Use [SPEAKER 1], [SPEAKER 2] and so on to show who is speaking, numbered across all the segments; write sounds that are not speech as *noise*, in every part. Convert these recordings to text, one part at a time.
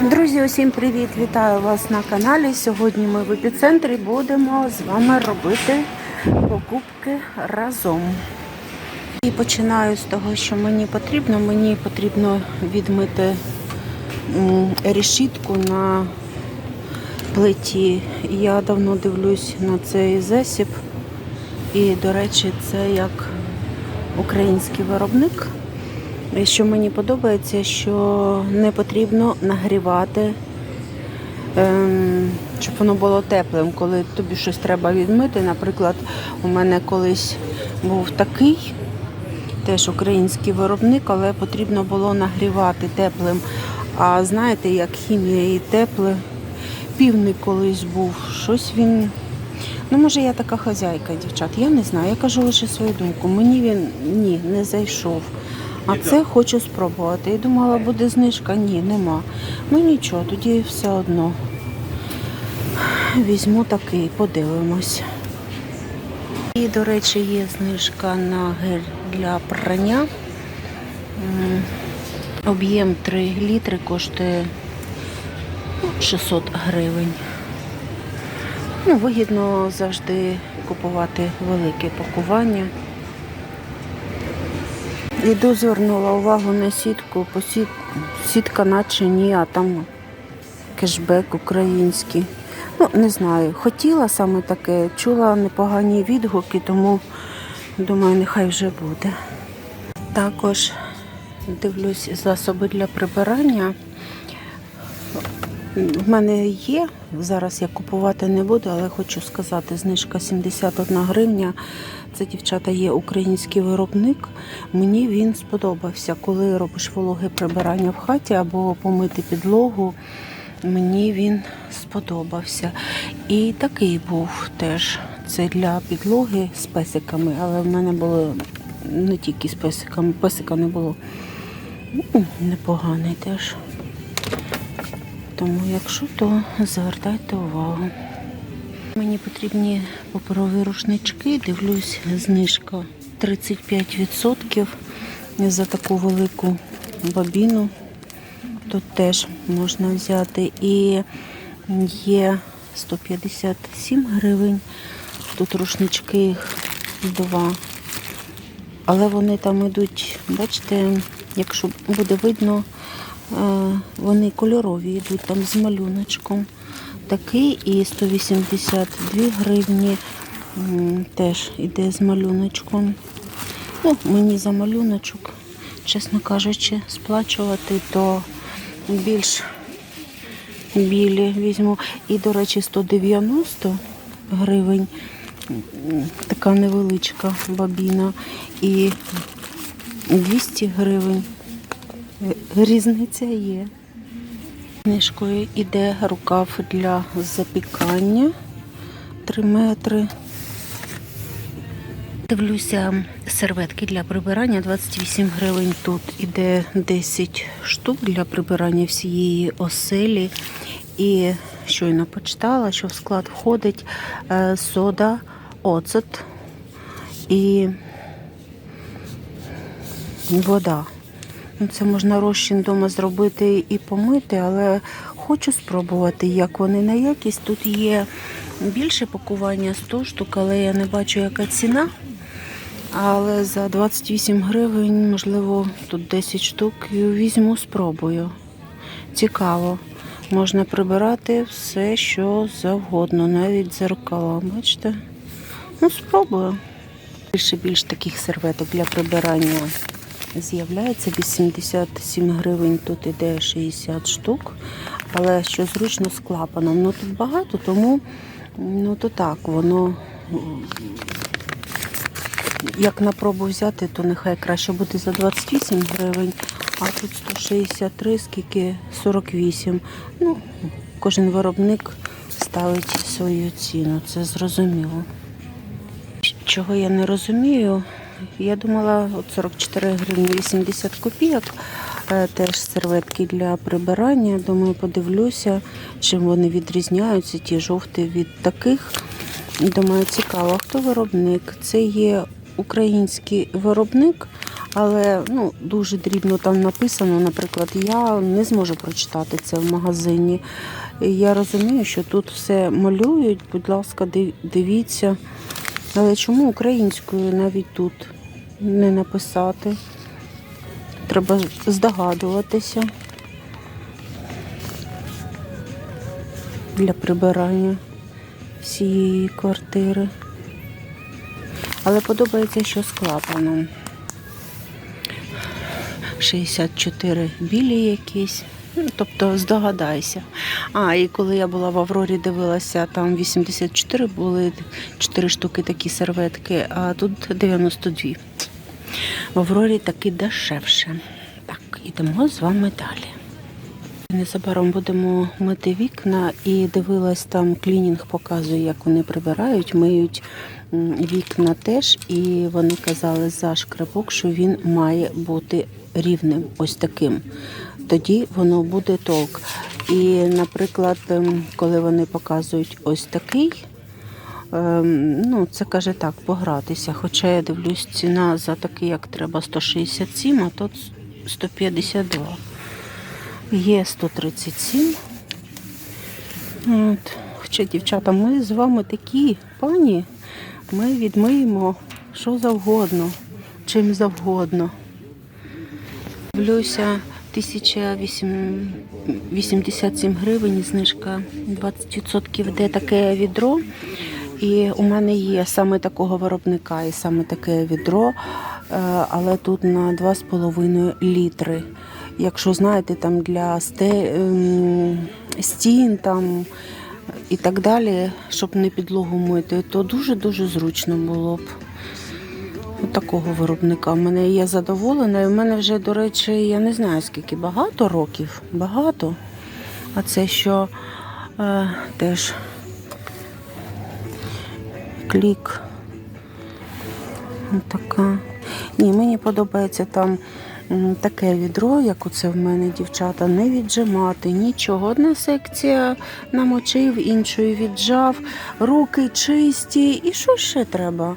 [SPEAKER 1] Друзі, усім привіт! Вітаю вас на каналі. Сьогодні ми в епіцентрі будемо з вами робити покупки разом. І починаю з того, що мені потрібно. Мені потрібно відмити решітку на плиті. Я давно дивлюсь на цей засіб. І, до речі, це як український виробник. Що мені подобається, що не потрібно нагрівати, ем, щоб воно було теплим, коли тобі щось треба відмити. Наприклад, у мене колись був такий, теж український виробник, але потрібно було нагрівати теплим. А знаєте, як хімія і тепле, півник колись був, щось він. Ну, може, я така хазяйка, дівчат. Я не знаю. Я кажу лише свою думку. Мені він ні, не зайшов. А це хочу спробувати. Я думала, буде знижка. Ні, нема. Ну нічого, тоді все одно візьму такий, подивимось. І, до речі, є знижка на гель для прання. Об'єм 3 літри коштує ну, 600 гривень. Ну, вигідно завжди купувати велике пакування. Іду звернула увагу на сітку, бо сіт... сітка наче ні, а там кешбек український. Ну, не знаю. Хотіла саме таке, чула непогані відгуки, тому думаю, нехай вже буде. Також дивлюсь засоби для прибирання. В мене є, зараз я купувати не буду, але хочу сказати, знижка 71 гривня. Це, дівчата, є український виробник. Мені він сподобався. Коли робиш вологе прибирання в хаті або помити підлогу, мені він сподобався. І такий був теж. Це для підлоги з песиками, але в мене було не тільки з песиками, песика не було. Ну, Непоганий теж. Тому, якщо то звертайте увагу. Мені потрібні паперові рушнички. Дивлюсь, знижка 35% за таку велику бабіну. Тут теж можна взяти. І є 157 гривень. Тут рушнички їх два. Але вони там йдуть, бачите, якщо буде видно, вони кольорові йдуть там з малюночком. Такий і 182 гривні теж іде з малюночком. Ну, мені за малюночок, чесно кажучи, сплачувати, то більш білі візьму. І, до речі, 190 гривень. Така невеличка бабіна. І 200 гривень. Різниця є. Книжкою іде рукав для запікання 3 метри. Дивлюся, серветки для прибирання 28 гривень. Тут іде 10 штук для прибирання всієї оселі. І щойно почитала, що в склад входить е, сода, оцет і вода. Ну, Це можна розчин вдома зробити і помити, але хочу спробувати, як вони на якість. Тут є більше пакування 100 штук, але я не бачу, яка ціна. Але за 28 гривень, можливо, тут 10 штук і візьму, спробую. Цікаво. Можна прибирати все, що завгодно, навіть дзеркала. Бачите? Ну, спробую. Більше більш таких серветок для прибирання з'являється 87 гривень, тут іде 60 штук, але що зручно з клапаном. Ну тут багато, тому ну то так, воно як на пробу взяти, то нехай краще буде за 28 гривень, а тут 163, скільки 48. Ну, кожен виробник ставить свою ціну, це зрозуміло. Чого я не розумію, я думала, от 44 гривні 80 копійок, е, теж серветки для прибирання. Думаю, подивлюся, чим вони відрізняються, ті жовті від таких. Думаю, цікаво, хто виробник? Це є український виробник, Але ну, дуже дрібно там написано, наприклад, я не зможу прочитати це в магазині. Я розумію, що тут все малюють, будь ласка, дивіться. Але чому українською навіть тут не написати? Треба здогадуватися для прибирання всієї квартири. Але подобається, що з клапаном. 64 білі якісь. Ну, тобто здогадайся. А, і коли я була в Аврорі, дивилася, там 84 були 4 штуки такі серветки, а тут 92. В Аврорі таки дешевше. Так, ідемо з вами далі. Незабаром будемо мити вікна і дивилась там клінінг показує, як вони прибирають, миють вікна теж. І вони казали за шкребок, що він має бути рівним, ось таким. Тоді воно буде толк. І, наприклад, ем, коли вони показують ось такий, ем, ну, це каже так, погратися. Хоча я дивлюсь, ціна за такий, як треба, 167, а тут 152. Є 137. От. Хоча, дівчата, ми з вами такі пані, ми відмиємо що завгодно, чим завгодно. Дивлюся, 1087 гривень, знижка 20% йде таке відро. І у мене є саме такого виробника і саме таке відро, е, але тут на 2,5 літри. Якщо знаєте, там для ем, стін там і так далі, щоб не підлогу мити, то дуже-дуже зручно було б. От такого виробника. Мене є задоволена. І в мене вже, до речі, я не знаю скільки, багато років. Багато. А це що е, теж клік. Така. Ні, мені подобається там таке відро, як оце в мене, дівчата, не віджимати, нічого. Одна секція намочив, іншою віджав, руки чисті. І що ще треба?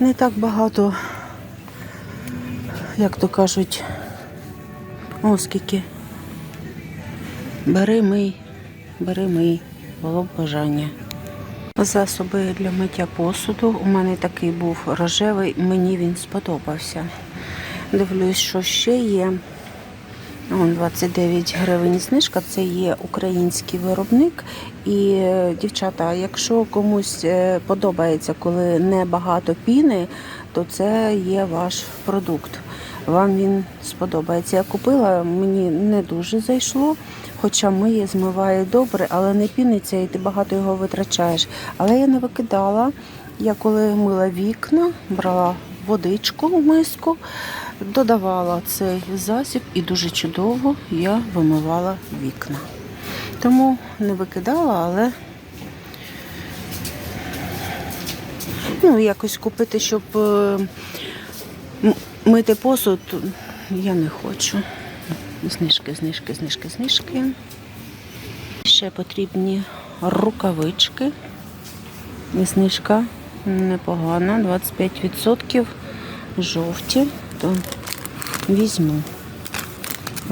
[SPEAKER 1] Не так багато, як то кажуть, о, скільки. Бери мий, бери мий, було б бажання. Засоби для миття посуду. У мене такий був рожевий, мені він сподобався. Дивлюсь, що ще є. Вон 29 гривень знижка, це є український виробник. І, е, дівчата, якщо комусь е, подобається, коли не багато піни, то це є ваш продукт. Вам він сподобається. Я купила, мені не дуже зайшло, хоча миє, змиває добре, але не піниться і ти багато його витрачаєш. Але я не викидала. Я коли мила вікна, брала водичку в миску, додавала цей засіб і дуже чудово я вимивала вікна. Тому не викидала, але ну, якось купити, щоб е, мити посуд, я не хочу. Знижки, знижки, знижки, знижки. Ще потрібні рукавички. Знижка непогана, 25% жовті, то візьму.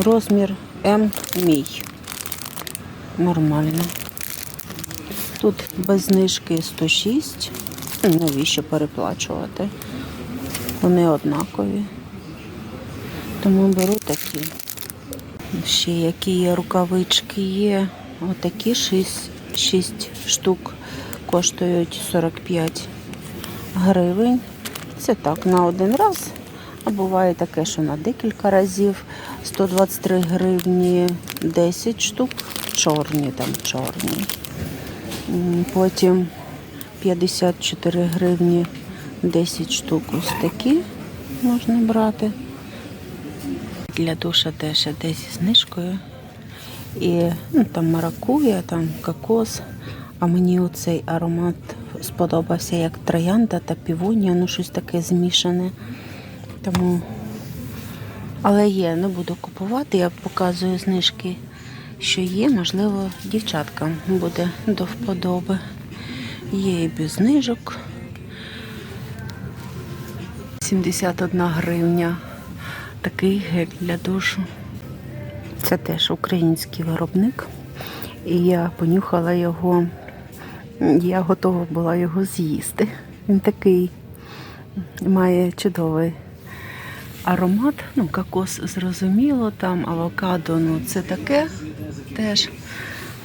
[SPEAKER 1] Розмір М мій. Нормально. Тут без знижки 106. Ну, Навіщо переплачувати? Вони однакові. Тому беру такі. Ще які є рукавички є. Отакі 6, 6 штук коштують 45 гривень. Це так на один раз. Буває таке, що на декілька разів 123 гривні 10 штук, чорні там чорні. Потім 54 гривні 10 штук ось такі можна брати. Для душа теж іде зі знижкою. І ну, там маракуя, там кокос. А мені оцей аромат сподобався як троянда та півонія, ну щось таке змішане. Тому, але є, не буду купувати, я показую знижки, що є, можливо, дівчаткам буде до вподоби. Є і без знижок. 71 гривня такий гель для душу. Це теж український виробник. І я понюхала його, я готова була його з'їсти. Він такий має чудовий аромат. Ну, кокос зрозуміло, там авокадо, ну це таке теж.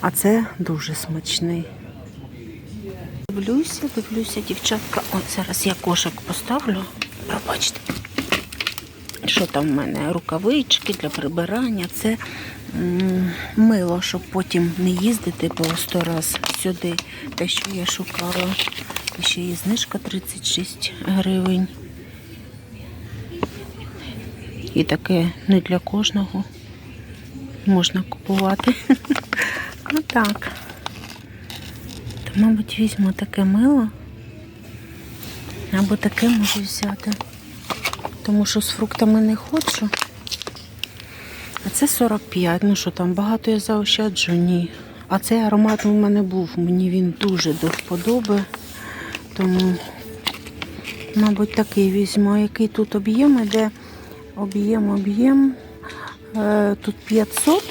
[SPEAKER 1] А це дуже смачний. Дивлюся, дивлюся, дівчатка. От зараз я кошик поставлю. Пробачте. Що там в мене? Рукавички для прибирання. Це мило, щоб потім не їздити по сто раз сюди. Те, що я шукала. Ще є знижка 36 гривень. І таке не для кожного можна купувати. *laughs* Ну так. То, мабуть, візьму таке мило. Або таке можу взяти. Тому що з фруктами не хочу. А це 45. Ну що там, багато я заощаджу? Ні. А цей аромат у мене був. Мені він дуже до вподоби. Тому, мабуть, такий візьму. Який тут об'єм іде? Об'єм, об'єм. Е, Тут 500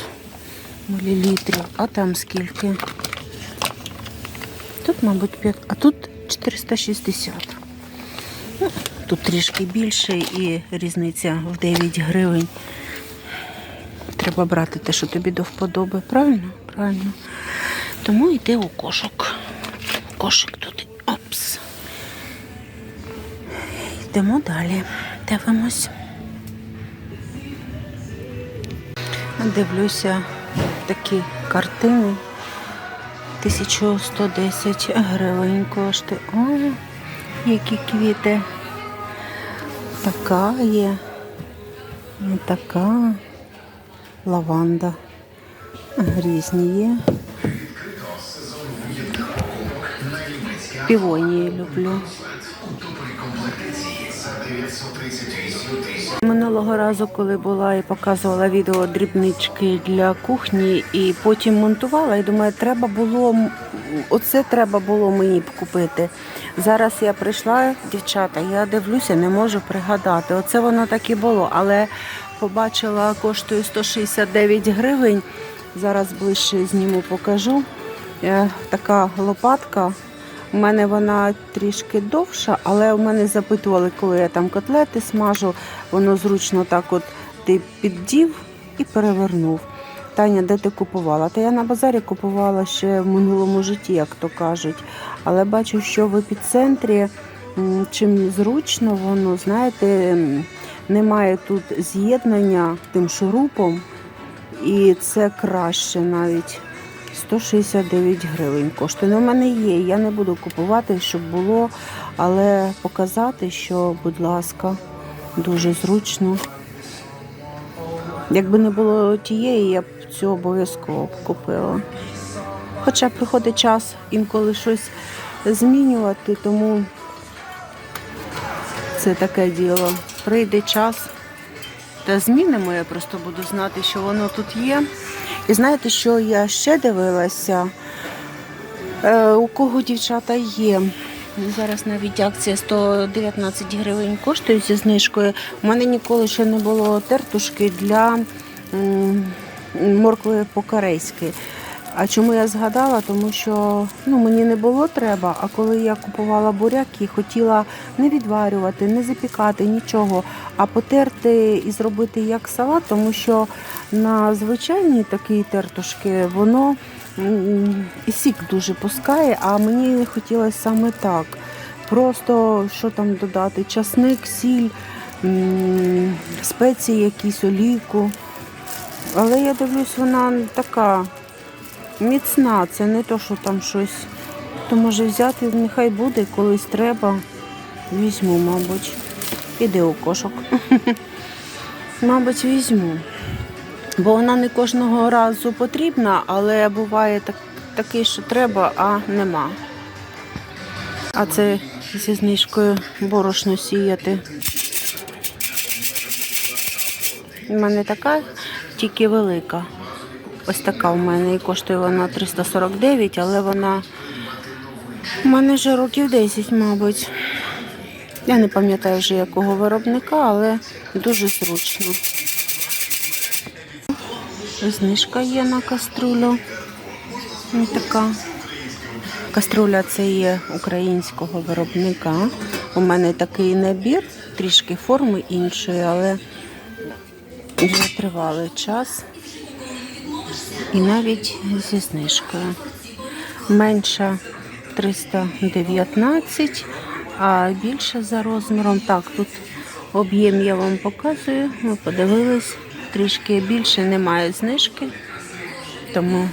[SPEAKER 1] мл, а там скільки? Тут, мабуть, 5, а тут 460. Ну, Тут трішки більше і різниця в 9 гривень. Треба брати те, що тобі до вподоби. Правильно? Правильно. Тому йди у кошик. Кошик тут. Опс. Йдемо далі. Дивимось. Дивлюся такі картини. 1110 гривень коштує. Ой, які квіти. Така є. І така лаванда. Різні є. Півонії люблю. Минулого разу, коли була і показувала відео дрібнички для кухні, і потім монтувала, і думаю, треба було оце треба було мені б купити. Зараз я прийшла, дівчата, я дивлюся, не можу пригадати. Оце воно так і було, але побачила, коштує 169 гривень. Зараз ближче зніму, покажу. Е, Така лопатка. У мене вона трішки довша, але у мене запитували, коли я там котлети смажу, воно зручно так от ти піддів і перевернув. Таня, де ти купувала? Та я на базарі купувала ще в минулому житті, як то кажуть. Але бачу, що в епіцентрі чим зручно воно, знаєте, немає тут з'єднання тим шурупом, і це краще навіть. 169 гривень коштує. Ну, в мене є, я не буду купувати, щоб було, але показати, що, будь ласка, дуже зручно. Якби не було тієї, я б цю обов'язково купила. Хоча приходить час інколи щось змінювати, тому це таке діло. Прийде час, та змінимо, я просто буду знати, що воно тут є. І знаєте, що я ще дивилася? Е, у кого дівчата є? Зараз навіть акція 119 гривень коштує зі знижкою. У мене ніколи ще не було тертушки для моркви по-корейськи. А чому я згадала? Тому що ну, мені не було треба, а коли я купувала буряки, хотіла не відварювати, не запікати нічого, а потерти і зробити як салат, тому що на звичайній такій тертушки воно і сік дуже пускає, а мені хотілося саме так. Просто що там додати? Часник, сіль, спеції, якісь олійку. Але я дивлюсь, вона така міцна, це не то, що там щось. То може взяти, нехай буде, колись треба. Візьму, мабуть. Іде у кошок. *laughs* Мабуть, візьму. Бо вона не кожного разу потрібна, але буває так, такий, що треба, а нема. А це зі знижкою борошно сіяти. У мене така, тільки велика. Ось така у мене і коштує вона 349, але вона у мене вже років 10, мабуть. Я не пам'ятаю вже якого виробника, але дуже зручно. Знижка є на каструлю. Ось така. Каструля це є українського виробника. У мене такий набір, трішки форми іншої, але вже тривалий час. І навіть зі знижкою. Менша 319, а більше за розміром. Так, тут об'єм я вам показую. Ми подивились, трішки більше немає знижки. Тому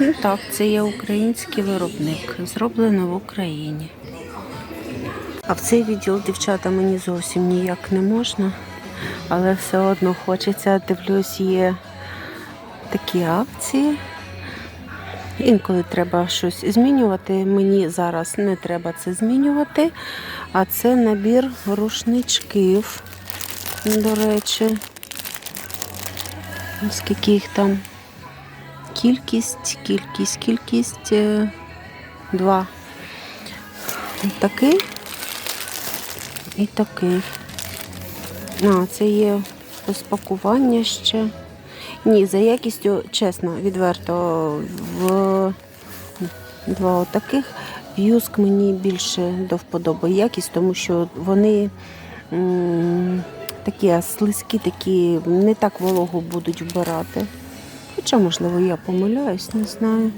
[SPEAKER 1] ну, так, це є український виробник, зроблено в Україні. А в цей відділ дівчата мені зовсім ніяк не можна, але все одно хочеться. Дивлюсь, є такі акції. Інколи треба щось змінювати. Мені зараз не треба це змінювати. А це набір рушничків, до речі. Скільки їх там? Кількість, кількість, кількість. е, Два. Такий і такий. А, це є без пакування ще. Ні, за якістю, чесно, відверто, в два отаких. Юск мені більше до вподоби якість, тому що вони м, такі слизькі, такі не так вологу будуть вбирати. Хоча, можливо, я помиляюсь, не знаю.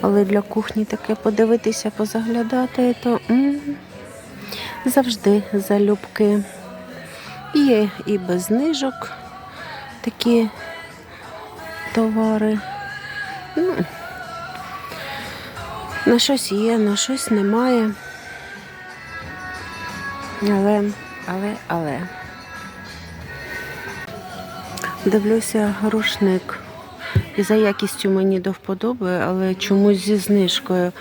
[SPEAKER 1] Але для кухні таке подивитися, позаглядати, то м, завжди залюбки. Є і без знижок такі товари. Ну, на щось є, на щось немає. Але, але, але. Дивлюся рушник. За якістю мені до вподоби, але чомусь зі знижкою.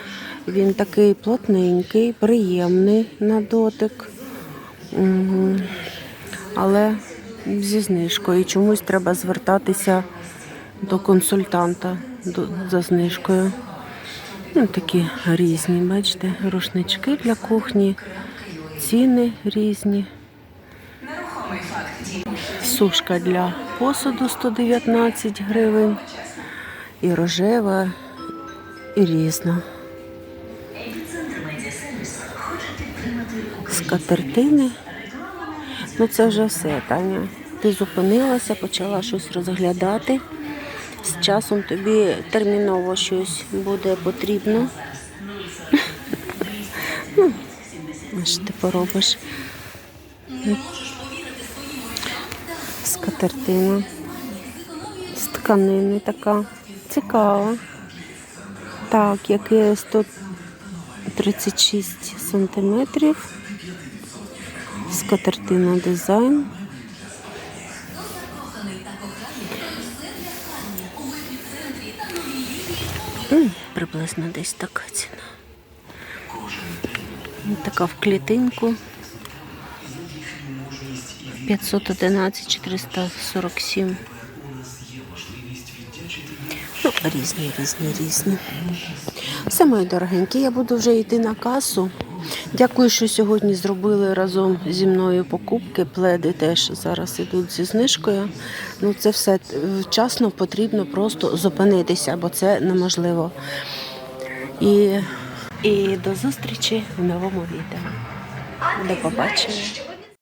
[SPEAKER 1] Він такий плотненький, приємний на дотик. Але зі знижкою. Чомусь треба звертатися до консультанта до, за знижкою. Ну, такі різні, бачите, рушнички для кухні, ціни різні. Сушка для посуду 119 гривень. І рожева, і різна. Скатертини. Ну це вже все, Таня. Ти зупинилася, почала щось розглядати. З часом тобі терміново щось буде потрібно. Ну, що ти поробиш? Скатертина. З тканини така. Цікава. Так, яке 136 сантиметрів. Скатертина дизайн. Приблизно десь така ціна. Така в клітинку. 511 447. Ну, різні, різні, різні. Все, мої дорогенькі, я буду вже йти на касу. Дякую, що сьогодні зробили разом зі мною покупки. Пледи теж зараз ідуть зі знижкою. Ну, це все вчасно потрібно просто зупинитися, бо це неможливо. І, і до зустрічі в новому відео. До побачення.